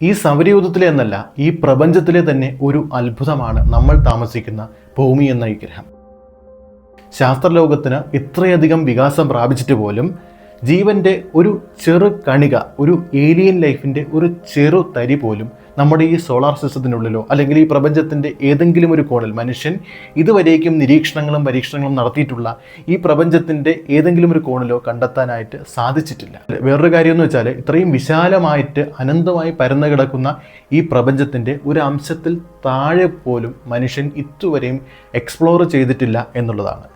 ഈ സൗരയൂഥത്തിലെ എന്നല്ല ഈ പ്രപഞ്ചത്തിലെ തന്നെ ഒരു അത്ഭുതമാണ് നമ്മൾ താമസിക്കുന്ന ഭൂമി എന്ന ഈ ഗ്രഹം ശാസ്ത്രലോകത്തിന് ഇത്രയധികം വികാസം പ്രാപിച്ചിട്ട് പോലും ജീവന്റെ ഒരു ചെറു കണിക ഒരു ഏലിയൻ ലൈഫിന്റെ ഒരു ചെറു തരി പോലും നമ്മുടെ ഈ സോളാർ സിസ്റ്റത്തിനുള്ളിലോ അല്ലെങ്കിൽ ഈ പ്രപഞ്ചത്തിന്റെ ഏതെങ്കിലും ഒരു കോണിൽ മനുഷ്യൻ ഇതുവരേക്കും നിരീക്ഷണങ്ങളും പരീക്ഷണങ്ങളും നടത്തിയിട്ടുള്ള ഈ പ്രപഞ്ചത്തിന്റെ ഏതെങ്കിലും ഒരു കോണിലോ കണ്ടെത്താനായിട്ട് സാധിച്ചിട്ടില്ല. വേറൊരു കാര്യം എന്ന് വെച്ചാൽ ഇത്രയും വിശാലമായിട്ട് അനന്തമായി പരന്നു കിടക്കുന്ന ഈ പ്രപഞ്ചത്തിന്റെ ഒരു അംശത്തിൽ താഴെ പോലും മനുഷ്യൻ ഇതുവരെയും എക്സ്പ്ലോർ ചെയ്തിട്ടില്ല എന്നുള്ളതാണ്.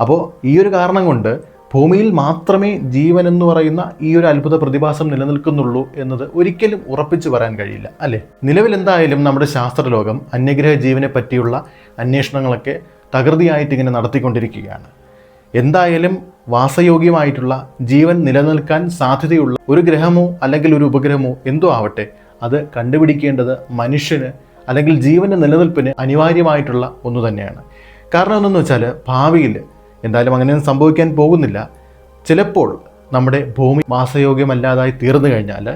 അപ്പോൾ ഈ ഒരു കാരണം കൊണ്ട് ഭൂമിയിൽ മാത്രമേ ജീവൻ എന്ന് പറയുന്ന ഈ ഒരു അത്ഭുത പ്രതിഭാസം നിലനിൽക്കുന്നുള്ളൂ എന്നത് ഒരിക്കലും ഉറപ്പിച്ചു പറയാൻ കഴിയില്ല അല്ലേ? നിലവിൽ എന്തായാലും നമ്മുടെ ശാസ്ത്രലോകം അന്യഗ്രഹ ജീവനെ പറ്റിയുള്ള അന്വേഷണങ്ങളൊക്കെ തകൃതിയായിട്ട് ഇങ്ങനെ നടത്തിക്കൊണ്ടിരിക്കുകയാണ്. എന്തായാലും വാസയോഗ്യമായിട്ടുള്ള ജീവൻ നിലനിൽക്കാൻ സാധ്യതയുള്ള ഒരു ഗ്രഹമോ അല്ലെങ്കിൽ ഒരു ഉപഗ്രഹമോ എന്തോ ആവട്ടെ അത് കണ്ടുപിടിക്കേണ്ടത് മനുഷ്യന് അല്ലെങ്കിൽ ജീവന്റെ നിലനിൽപ്പിന് അനിവാര്യമായിട്ടുള്ള ഒന്ന് തന്നെയാണ്. കാരണം എന്തെന്ന് വെച്ചാൽ ഭാവിയിൽ എന്തായാലും അങ്ങനെയൊന്നും സംഭവിക്കാൻ പോകുന്നില്ല. ചിലപ്പോൾ നമ്മുടെ ഭൂമി വാസയോഗ്യമല്ലാതായി തീർന്നു കഴിഞ്ഞാൽ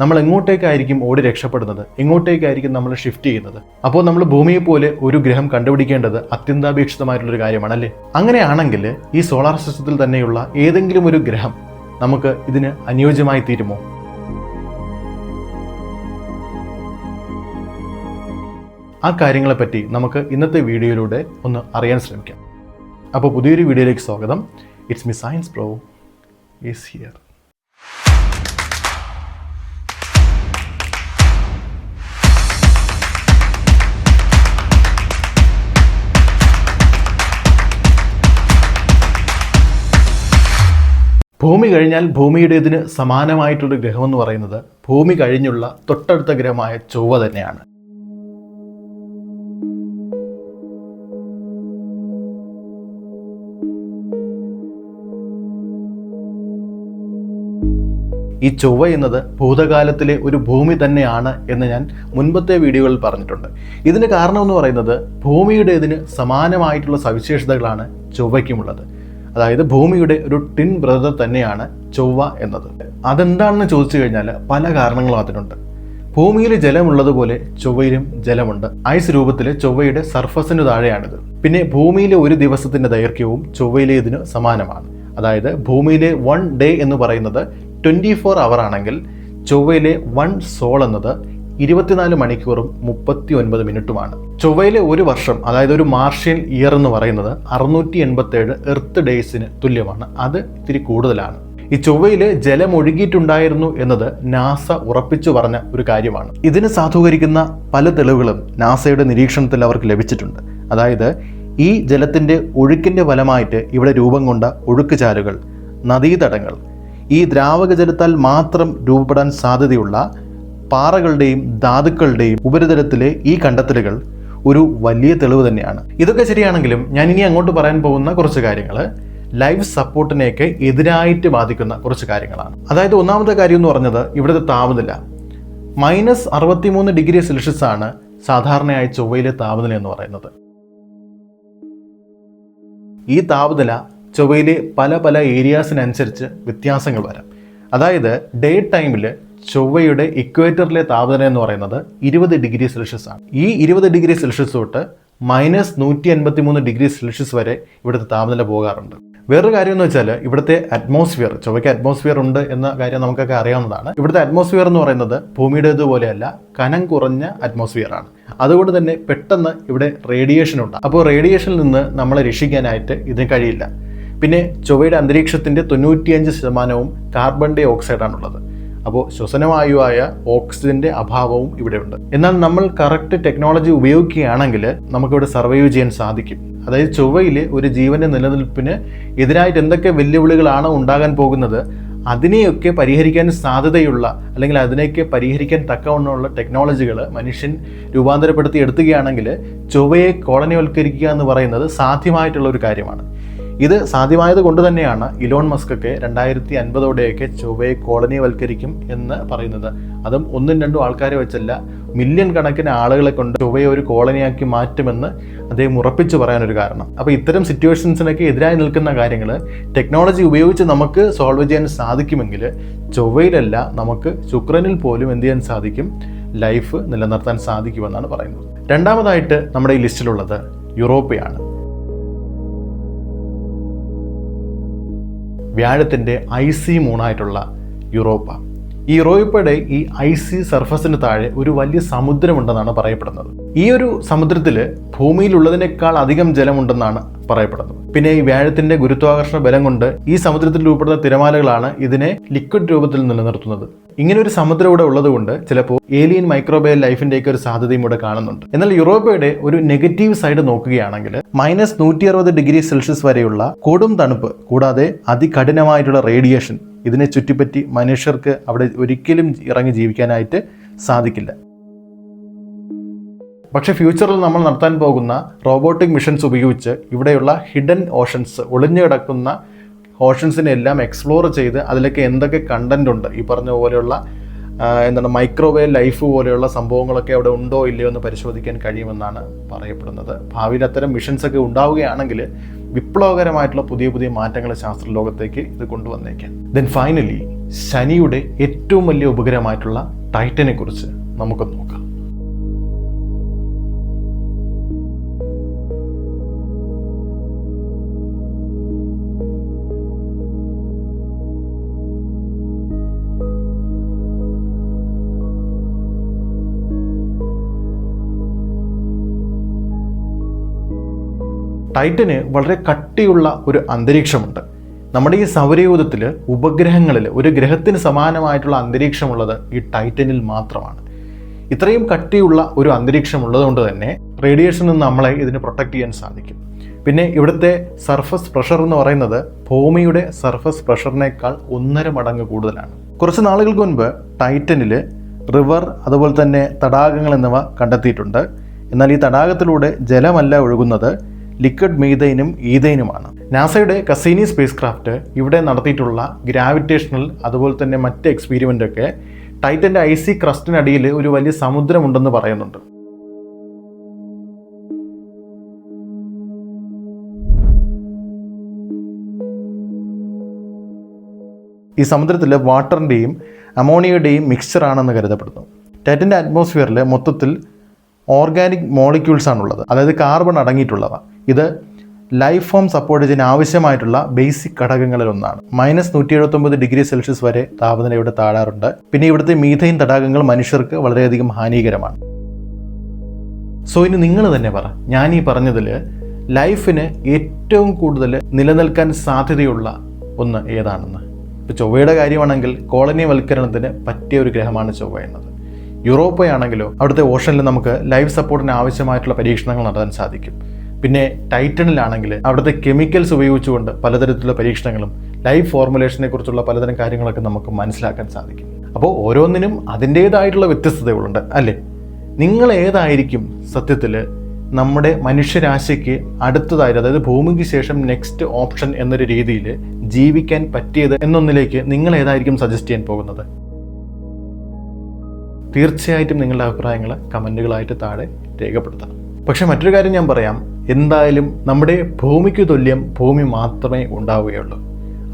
നമ്മൾ എങ്ങോട്ടേക്കായിരിക്കും ഓടി രക്ഷപ്പെടുന്നത്? എങ്ങോട്ടേക്കായിരിക്കും നമ്മൾ ഷിഫ്റ്റ് ചെയ്യുന്നത്? അപ്പോൾ നമ്മൾ ഭൂമിയെ പോലെ ഒരു ഗ്രഹം കണ്ടുപിടിക്കേണ്ടത് അത്യന്താപേക്ഷിതമായിട്ടുള്ളൊരു കാര്യമാണ് അല്ലേ അങ്ങനെയാണെങ്കിൽ ഈ സോളാർ സിസ്റ്റത്തിൽ തന്നെയുള്ള ഏതെങ്കിലും ഒരു ഗ്രഹം നമുക്ക് ഇതിന് അനുയോജ്യമായി തീരുമോ? ആ കാര്യങ്ങളെപ്പറ്റി നമുക്ക് ഇന്നത്തെ വീഡിയോയിലൂടെ ഒന്ന് അറിയാൻ ശ്രമിക്കാം. അപ്പോൾ പുതിയൊരു വീഡിയോയിലേക്ക് സ്വാഗതം. It's me Science Pro is here ഭൂമി കഴിഞ്ഞാൽ ഭൂമിയുടേതിന് സമാനമായിട്ടുള്ള ഗ്രഹമെന്ന് പറയുന്നത് ഭൂമി കഴിഞ്ഞുള്ള തൊട്ടടുത്ത ഗ്രഹമായ ചൊവ്വ തന്നെയാണ്. ഈ ചൊവ്വ എന്നത് ഭൂതകാലത്തിലെ ഒരു ഭൂമി തന്നെയാണ് എന്ന് ഞാൻ മുൻപത്തെ വീഡിയോകളിൽ പറഞ്ഞിട്ടുണ്ട്. ഇതിന് കാരണം എന്ന് പറയുന്നത് ഭൂമിയുടേതിന് സമാനമായിട്ടുള്ള സവിശേഷതകളാണ് ചൊവ്വയ്ക്കുമുള്ളത്. അതായത് ഭൂമിയുടെ ഒരു ടിൻ ബ്രദർ തന്നെയാണ് ചൊവ്വ എന്നത്. അതെന്താണെന്ന് ചോദിച്ചു കഴിഞ്ഞാൽ പല കാരണങ്ങളും അതിനുണ്ട്. ഭൂമിയിൽ ജലമുള്ളതുപോലെ ചൊവ്വയിലും ജലമുണ്ട്. ഐസ് രൂപത്തിൽ ചൊവ്വയുടെ സർഫസിന് താഴെയാണിത്. പിന്നെ ഭൂമിയിലെ ഒരു ദിവസത്തിന്റെ ദൈർഘ്യവും ചൊവ്വയിലേതിന് സമാനമാണ്. അതായത് ഭൂമിയിലെ വൺ ഡേ എന്ന് പറയുന്നത് ട്വന്റി ഫോർ അവർ ആണെങ്കിൽ ചൊവ്വയിലെ വൺ സോൾ എന്നത് ഇരുപത്തിനാല് മണിക്കൂറും മുപ്പത്തി ഒൻപത് മിനിറ്റുമാണ്. ചൊവ്വയിലെ ഒരു വർഷം അതായത് ഒരു മാർഷ്യൻ ഇയർ എന്ന് പറയുന്നത് അറുന്നൂറ്റി എൺപത്തേഴ് എർത്ത് ഡേയ്സിന് തുല്യമാണ്. അത് ഇത്തിരി കൂടുതലാണ്. ഈ ചൊവ്വയിൽ ജലം ഒഴുകിയിട്ടുണ്ടായിരുന്നു എന്നത് നാസ ഉറപ്പിച്ചു പറഞ്ഞ ഒരു കാര്യമാണ്. ഇതിന് സാധൂകരിക്കുന്ന പല തെളിവുകളും നാസയുടെ നിരീക്ഷണത്തിൽ അവർക്ക് ലഭിച്ചിട്ടുണ്ട്. അതായത് ഈ ജലത്തിന്റെ ഒഴുക്കിന്റെ ഫലമായിട്ട് ഇവിടെ രൂപം കൊണ്ട ഒഴുക്കുചാലുകൾ നദീതടങ്ങൾ ഈ ദ്രാവക ജലത്താൽ മാത്രം രൂപപ്പെടാൻ സാധ്യതയുള്ള പാറകളുടെയും ധാതുക്കളുടെയും ഉപരിതലത്തിലെ ഈ കണ്ടെത്തലുകൾ ഒരു വലിയ തെളിവ് തന്നെയാണ്. ഇതൊക്കെ ശരിയാണെങ്കിലും ഞാൻ ഇനി അങ്ങോട്ട് പറയാൻ പോകുന്ന കുറച്ച് കാര്യങ്ങൾ ലൈഫ് സപ്പോർട്ടിനെയൊക്കെ എതിരായിട്ട് ബാധിക്കുന്ന കുറച്ച് കാര്യങ്ങളാണ്. അതായത് ഒന്നാമത്തെ കാര്യം എന്ന് പറഞ്ഞത് ഇവിടുത്തെ താപനില. മൈനസ് അറുപത്തിമൂന്ന് ഡിഗ്രി സെൽഷ്യസ് ആണ് സാധാരണയായി ചൊവ്വയിലെ താപനില എന്ന് പറയുന്നത്. ഈ താപനില ചൊവ്വയിലെ പല പല ഏരിയാസിനനുസരിച്ച് വ്യത്യാസങ്ങൾ വരാം. അതായത് ഡേ ടൈമിൽ ചൊവ്വയുടെ ഇക്വേറ്ററിലെ താപനില എന്ന് പറയുന്നത് ഇരുപത് ഡിഗ്രി സെൽഷ്യസ് ആണ്. ഈ ഇരുപത് ഡിഗ്രി സെൽഷ്യസ് തൊട്ട് മൈനസ് നൂറ്റി അൻപത്തി മൂന്ന് ഡിഗ്രി സെൽഷ്യസ് വരെ ഇവിടുത്തെ താപനില പോകാറുണ്ട്. വേറൊരു കാര്യം എന്ന് വെച്ചാൽ ഇവിടുത്തെ അറ്റ്മോസ്ഫിയർ ചൊവ്വയ്ക്ക് അറ്റ്മോസ്ഫിയർ ഉണ്ട് എന്ന കാര്യം നമുക്കൊക്കെ അറിയാവുന്നതാണ്. ഇവിടുത്തെ അറ്റ്മോസ്ഫിയർ എന്ന് പറയുന്നത് ഭൂമിയുടേതുപോലെയല്ല കനം കുറഞ്ഞ അറ്റ്മോസ്ഫിയർ ആണ്. അതുകൊണ്ട് തന്നെ പെട്ടെന്ന് ഇവിടെ റേഡിയേഷൻ ഉണ്ട്. അപ്പോൾ റേഡിയേഷനിൽ നിന്ന് നമ്മളെ രക്ഷിക്കാനായിട്ട് ഇതിന് കഴിയില്ല. പിന്നെ ചൊവ്വയുടെ അന്തരീക്ഷത്തിന്റെ തൊണ്ണൂറ്റിയഞ്ച് ശതമാനവും കാർബൺ ഡൈ ഓക്സൈഡാണുള്ളത് അപ്പോൾ ശ്വസനവായുവായ ഓക്സിജന്റെ അഭാവവും ഇവിടെയുണ്ട്. എന്നാൽ നമ്മൾ കറക്റ്റ് ടെക്നോളജി ഉപയോഗിക്കുകയാണെങ്കിൽ നമുക്കിവിടെ സർവൈവ് ചെയ്യാൻ സാധിക്കും. അതായത് ചൊവ്വയിൽ ഒരു ജീവന്റെ നിലനിൽപ്പിന് എതിരായിട്ട് എന്തൊക്കെ വെല്ലുവിളികളാണ് ഉണ്ടാകാൻ പോകുന്നത് അതിനെയൊക്കെ പരിഹരിക്കാൻ സാധ്യതയുള്ള അല്ലെങ്കിൽ അതിനെയൊക്കെ പരിഹരിക്കാൻ തക്കവണ്ണമുള്ള ടെക്നോളജികൾ മനുഷ്യൻ രൂപാന്തരപ്പെടുത്തി എടുത്തുകയാണെങ്കിൽ ചൊവ്വയെ കോളനിവൽക്കരിക്കുക എന്ന് പറയുന്നത് സാധ്യമായിട്ടുള്ള ഒരു കാര്യമാണ്. ഇത് സാധ്യമായത് കൊണ്ട് തന്നെയാണ് ഇലോൺ മസ്കൊക്കെ രണ്ടായിരത്തി അൻപതോടെയൊക്കെ ചൊവ്വയെ കോളനിവൽക്കരിക്കും എന്ന് പറയുന്നത്. അതും ഒന്നും രണ്ടും ആൾക്കാരെ വെച്ചല്ല മില്യൺ കണക്കിന് ആളുകളെ കൊണ്ട് ചൊവ്വയെ ഒരു കോളനിയാക്കി മാറ്റുമെന്ന് അദ്ദേഹം ഉറപ്പിച്ചു പറയാനൊരു കാരണം. അപ്പോൾ ഇത്തരം സിറ്റുവേഷൻസിനൊക്കെ എതിരായി നിൽക്കുന്ന കാര്യങ്ങൾ ടെക്നോളജി ഉപയോഗിച്ച് നമുക്ക് സോൾവ് ചെയ്യാൻ സാധിക്കുമെങ്കിൽ ചൊവ്വയിലല്ല നമുക്ക് ശുക്രനിൽ പോലും എന്ത് ചെയ്യാൻ സാധിക്കും? ലൈഫ് നിലനിർത്താൻ സാധിക്കുമെന്നാണ് പറയുന്നത്. രണ്ടാമതായിട്ട് നമ്മുടെ ഈ ലിസ്റ്റിലുള്ളത് യൂറോപ്പയാണ്. വ്യാഴത്തിന്റെ ഐ സി മൂണായിട്ടുള്ള യൂറോപ്പ. ഈ റോയിപ്പയുടെ ഈ ഐസി സർഫസിന് താഴെ ഒരു വലിയ സമുദ്രമുണ്ടെന്നാണ് പറയപ്പെടുന്നത്. ഈ ഒരു സമുദ്രത്തിൽ ഭൂമിയിലുള്ളതിനേക്കാൾ അധികം ജലമുണ്ടെന്നാണ് പറയപ്പെടുന്നത്. പിന്നെ ഈ വ്യാഴത്തിന്റെ ഗുരുത്വാകർഷണ ബലം കൊണ്ട് ഈ സമുദ്രത്തിൽ രൂപപ്പെടുന്ന തിരമാലകളാണ് ഇതിനെ ലിക്വിഡ് രൂപത്തിൽ നിലനിർത്തുന്നത്. ഇങ്ങനെ ഒരു സമുദ്രം ഇവിടെ ഉള്ളതുകൊണ്ട് ചിലപ്പോൾ ഏലിയൻ മൈക്രോബയൽ ലൈഫിന്റെയൊക്കെ ഒരു സാധ്യതയും ഇവിടെ കാണുന്നുണ്ട്. എന്നാൽ യൂറോപ്പയുടെ ഒരു നെഗറ്റീവ് സൈഡ് നോക്കുകയാണെങ്കിൽ മൈനസ് നൂറ്റി അറുപത് ഡിഗ്രി സെൽഷ്യസ് വരെയുള്ള കൊടും തണുപ്പ് കൂടാതെ അതികഠിനമായിട്ടുള്ള റേഡിയേഷൻ ഇതിനെ ചുറ്റിപ്പറ്റി മനുഷ്യർക്ക് അവിടെ ഒരിക്കലും ഇറങ്ങി ജീവിക്കാനായിട്ട് സാധിക്കില്ല. പക്ഷേ ഫ്യൂച്ചറിൽ നമ്മൾ നടത്താൻ പോകുന്ന റോബോട്ടിക് മിഷൻസ് ഉപയോഗിച്ച് ഇവിടെയുള്ള ഹിഡൻ ഓഷൻസ് ഒളിഞ്ഞു കിടക്കുന്ന ഓഷൻസിനെ എല്ലാം എക്സ്പ്ലോർ ചെയ്ത് അതിലൊക്കെ എന്തൊക്കെ കണ്ടന്റ് ഉണ്ട്? ഈ പറഞ്ഞ പോലെയുള്ള എന്താണ് മൈക്രോവേവ് ലൈഫ് പോലെയുള്ള സംഭവങ്ങളൊക്കെ അവിടെ ഉണ്ടോ ഇല്ലയോ എന്ന് പരിശോധിക്കാൻ കഴിയുമെന്നാണ് പറയപ്പെടുന്നത്. ഭാവിയിൽ അത്തരം മിഷൻസൊക്കെ ഉണ്ടാവുകയാണെങ്കിൽ വിപ്ലവകരമായിട്ടുള്ള പുതിയ പുതിയ മാറ്റങ്ങൾ ശാസ്ത്രലോകത്തേക്ക് ഇത് കൊണ്ടുവന്നേക്കാം. ദെൻ ഫൈനലി ശനിയുടെ ഏറ്റവും വലിയ ഉപഗ്രഹമായിട്ടുള്ള ടൈറ്റനെ കുറിച്ച് നമുക്ക് നോക്കാം. ടൈറ്റന് വളരെ കട്ടിയുള്ള ഒരു അന്തരീക്ഷമുണ്ട്. നമ്മുടെ ഈ സൗരയൂഥത്തിൽ ഉപഗ്രഹങ്ങളിൽ ഒരു ഗ്രഹത്തിന് സമാനമായിട്ടുള്ള അന്തരീക്ഷമുള്ളത് ഈ ടൈറ്റനിൽ മാത്രമാണ്. ഇത്രയും കട്ടിയുള്ള ഒരു അന്തരീക്ഷം ഉള്ളതുകൊണ്ട് തന്നെ റേഡിയേഷനിൽ നിന്ന് നമ്മളെ ഇതിന് പ്രൊട്ടക്ട് ചെയ്യാൻ സാധിക്കും. പിന്നെ ഇവിടുത്തെ സർഫസ് പ്രഷർ എന്ന് പറയുന്നത് ഭൂമിയുടെ സർഫസ് പ്രഷറിനേക്കാൾ ഒന്നര മടങ്ങ് കൂടുതലാണ്. കുറച്ച് നാളുകൾക്ക് മുൻപ് ടൈറ്റനിൽ റിവർ അതുപോലെ തന്നെ തടാകങ്ങൾ എന്നിവ കണ്ടെത്തിയിട്ടുണ്ട്. എന്നാൽ ഈ തടാകത്തിലൂടെ ജലമല്ല ഒഴുകുന്നത്. ലിക്വിഡ് മീതൈനും ഈതൈനുമാണ് നാസയുടെ കസീനി സ്പേസ് ക്രാഫ്റ്റ് ഇവിടെ നടത്തിയിട്ടുള്ള ഗ്രാവിറ്റേഷണൽ അതുപോലെ തന്നെ മറ്റ് എക്സ്പീരിമെന്റ് ഒക്കെ ടൈറ്റന്റെ ഐസി ക്രസ്റ്റിനടിയിൽ ഒരു വലിയ സമുദ്രമുണ്ടെന്ന് പറയുന്നുണ്ട്. ഈ സമുദ്രത്തിൽ വാട്ടറിന്റെയും അമോണിയയുടെയും മിക്സ്ചറാണെന്ന് കരുതപ്പെടുന്നു. ടൈറ്റന്റെ അറ്റ്മോസ്ഫിയറിൽ മൊത്തത്തിൽ ഓർഗാനിക് മോളിക്യൂൾസ് ആണുള്ളത് അതായത് കാർബൺ അടങ്ങിയിട്ടുള്ളവ. ഇത് ലൈഫ് ഫോം സപ്പോർട്ട് ചെയ്യാൻ ആവശ്യമായിട്ടുള്ള ബേസിക് ഘടകങ്ങളിൽ ഒന്നാണ് മൈനസ് നൂറ്റി എഴുപത്തൊമ്പത് ഡിഗ്രി സെൽഷ്യസ് വരെ താപനില ഇവിടെ താഴാറുണ്ട്. പിന്നെ ഇവിടുത്തെ മീഥൈൻ തടാകങ്ങൾ മനുഷ്യർക്ക് വളരെയധികം ഹാനികരമാണ്. സോ ഇനി നിങ്ങൾ തന്നെ പറ. ഞാൻ ഈ പറഞ്ഞതിൽ ലൈഫിന് ഏറ്റവും കൂടുതൽ നിലനിൽക്കാൻ സാധ്യതയുള്ള ഒന്ന് ഏതാണെന്ന്. ഇപ്പോൾ ചൊവ്വയുടെ കാര്യമാണെങ്കിൽ കോളനി വൽക്കരണത്തിന് പറ്റിയ ഒരു ഗ്രഹമാണ് ചൊവ്വ എന്നത്. യൂറോപ്പയാണെങ്കിലോ അവിടുത്തെ ഓഷനിൽ നമുക്ക് ലൈഫ് സപ്പോർട്ടിന് ആവശ്യമായിട്ടുള്ള പരീക്ഷണങ്ങൾ നടത്താൻ സാധിക്കും. പിന്നെ ടൈറ്റണിലാണെങ്കിൽ അവിടുത്തെ കെമിക്കൽസ് ഉപയോഗിച്ചുകൊണ്ട് പലതരത്തിലുള്ള പരീക്ഷണങ്ങളും ലൈഫ് ഫോർമുലേഷനെ കുറിച്ചുള്ള പലതരം കാര്യങ്ങളൊക്കെ നമുക്ക് മനസ്സിലാക്കാൻ സാധിക്കും. അപ്പോൾ ഓരോന്നിനും അതിന്റേതായിട്ടുള്ള വ്യത്യസ്തതകളുണ്ട് അല്ലേ? നിങ്ങൾ ഏതായിരിക്കും സത്യത്തിൽ നമ്മുടെ മനുഷ്യരാശിക്ക് അടുത്തതായിട്ട് അതായത് ഭൂമിക്ക് ശേഷം നെക്സ്റ്റ് ഓപ്ഷൻ എന്നൊരു രീതിയിൽ ജീവിക്കാൻ പറ്റിയത് എന്നൊന്നിലേക്ക് നിങ്ങൾ ഏതായിരിക്കും സജസ്റ്റ് ചെയ്യാൻ പോകുന്നത്? തീർച്ചയായിട്ടും നിങ്ങളുടെ അഭിപ്രായങ്ങൾ കമന്റുകളായിട്ട് താഴെ രേഖപ്പെടുത്തണം. പക്ഷേ മറ്റൊരു കാര്യം ഞാൻ പറയാം. എന്തായാലും നമ്മുടെ ഭൂമിക്ക് തുല്യം ഭൂമി മാത്രമേ ഉണ്ടാവുകയുള്ളൂ.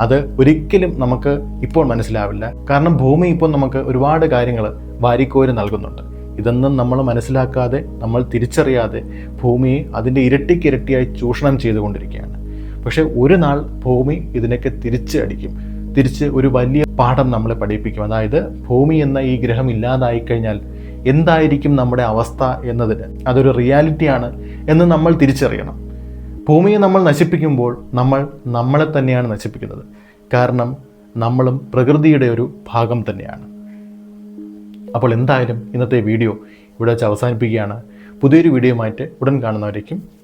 അത് ഒരിക്കലും നമുക്ക് ഇപ്പോൾ മനസ്സിലാവില്ല. കാരണം ഭൂമി ഇപ്പോൾ നമുക്ക് ഒരുപാട് കാര്യങ്ങൾ വാരിക്കോര് നൽകുന്നുണ്ട്. ഇതൊന്നും നമ്മൾ മനസ്സിലാക്കാതെ നമ്മൾ തിരിച്ചറിയാതെ ഭൂമിയെ അതിന്റെ ഇരട്ടിക്ക് ഇരട്ടിയായി ചൂഷണം ചെയ്തുകൊണ്ടിരിക്കുകയാണ്. പക്ഷേ ഒരു നാൾ ഭൂമി ഇതിനൊക്കെ തിരിച്ച് അടിക്കും. തിരിച്ച് ഒരു വലിയ പാഠം നമ്മളെ പഠിപ്പിക്കും. അതായത് ഭൂമി എന്ന ഈ ഗ്രഹം ഇല്ലാതായി കഴിഞ്ഞാൽ എന്തായിരിക്കും നമ്മുടെ അവസ്ഥ എന്നതിന് അതൊരു റിയാലിറ്റിയാണ് എന്ന് നമ്മൾ തിരിച്ചറിയണം. ഭൂമിയെ നമ്മൾ നശിപ്പിക്കുമ്പോൾ നമ്മൾ നമ്മളെ തന്നെയാണ് നശിപ്പിക്കുന്നത്. കാരണം നമ്മളും പ്രകൃതിയുടെ ഒരു ഭാഗം തന്നെയാണ്. അപ്പോൾ എന്തായാലും ഇന്നത്തെ വീഡിയോ ഇവിടെ വെച്ച് അവസാനിപ്പിക്കുകയാണ്. പുതിയൊരു വീഡിയോയുമായിട്ട് ഉടൻ കാണുന്നവരേക്കും